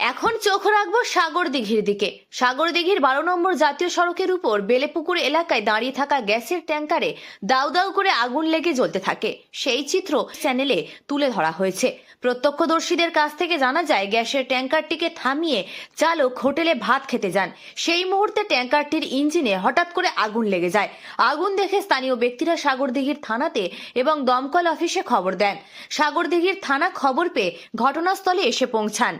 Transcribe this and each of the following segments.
এখন চোখ রাখব সাগর দিঘির দিকে। সাগর দিঘির বারো নম্বর জাতীয় সড়কের উপর বেলেপুকুর এলাকায় দাঁড়িয়ে থাকা গ্যাসের ট্যাঙ্কারে দাউ দাউ করে আগুন লেগে জ্বলতে থাকে। সেই চিত্র চ্যানেলে তুলে ধরা হয়েছে। প্রত্যক্ষদর্শীদের কাছ থেকে জানা যায়, গ্যাসের ট্যাঙ্কারটিকে থামিয়ে চালক হোটেলে ভাত খেতে যান। সেই মুহূর্তে ট্যাঙ্কারটির ইঞ্জিনে হঠাৎ করে আগুন লেগে যায়। আগুন দেখে স্থানীয় ব্যক্তিরা সাগরদিঘির থানাতে এবং দমকল অফিসে খবর দেন। সাগরদিঘির থানা খবর পেয়ে ঘটনাস্থলে এসে পৌঁছান।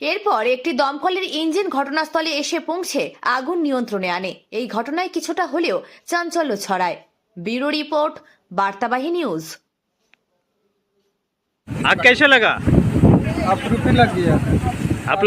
এরপর একটি দমকলের ইঞ্জিন ঘটনাস্থলে এসে পৌঁছে আগুন নিয়ন্ত্রণে আনে এই ঘটনায় কিছুটা হলেও চাঞ্চল্য ছড়ায় ব্যুরো রিপোর্ট বার্তাবাহী নিউজ आग कैसे लगा आप रुपये लग गया आप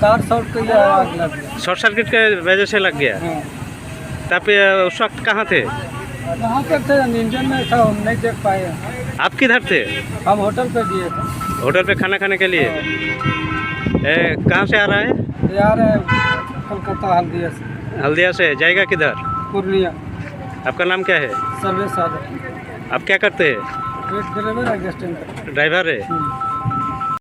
कार शॉर्ट के लिए आग लग गया शॉर्ट सर्किट के वजह से लग गया हाँ तब ये उस वक्त कहाँ थे कहाँ पे थे हम इंजन में था हम नहीं देख पाए आप किधर थे हम होटल पे दिए थे होटल पे खाना खाने के लिए ए, कहाँ से आ रहा है? यार कोलकाता हल्दिया से। हल्दिया से। जाएगा किधर? पूर्णिया। आपका नाम क्या है? सर्वेश आप क्या करते हैं? ड्राइवर है